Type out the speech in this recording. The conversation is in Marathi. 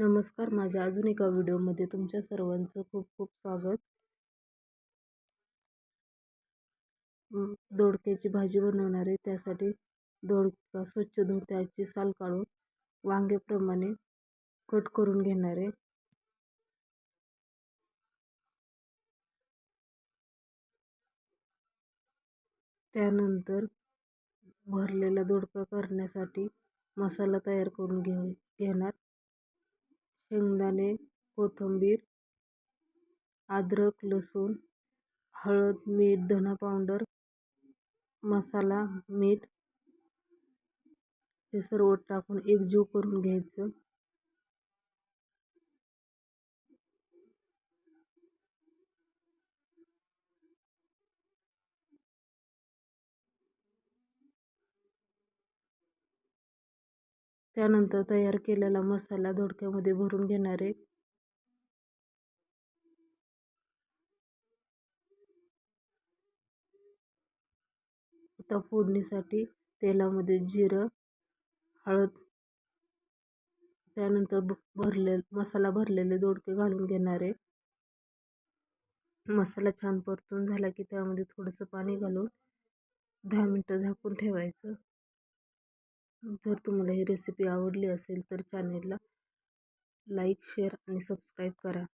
नमस्कार. माझ्या अजून एका व्हिडिओमध्ये तुमच्या सर्वांचं खूप खूप स्वागत. दोडक्याची भाजी बनवणार आहे. त्यासाठी दोडका स्वच्छ धुवून त्याची साल काढून वांग्याप्रमाणे कट करून घेणार आहे. त्यानंतर भरलेला दोडका करण्यासाठी मसाला तयार करून घेऊ घेणार. शेंगदाणे कोथिंबीर अद्रक लसूण हळद मीठ धना पावडर मसाला मीठ हे सर्व टाकून एकजीव करून घ्यायचं. त्यानंतर तयार केलेला मसाला दोडक्यामध्ये भरून घेणार आहे. आता फोडणीसाठी तेलामध्ये जिरं हळद त्यानंतर भरले मसाला भरलेले दोडके घालून घेणार आहे. मसाला छान परतून झाला की त्यामध्ये थोडंसं पाणी घालून दहा मिनटं झाकून ठेवायचं. जर तुम्हाला ही रेसिपी आवडली असेल तर चॅनेलला लाईक शेअर आणि सबस्क्राईब करा.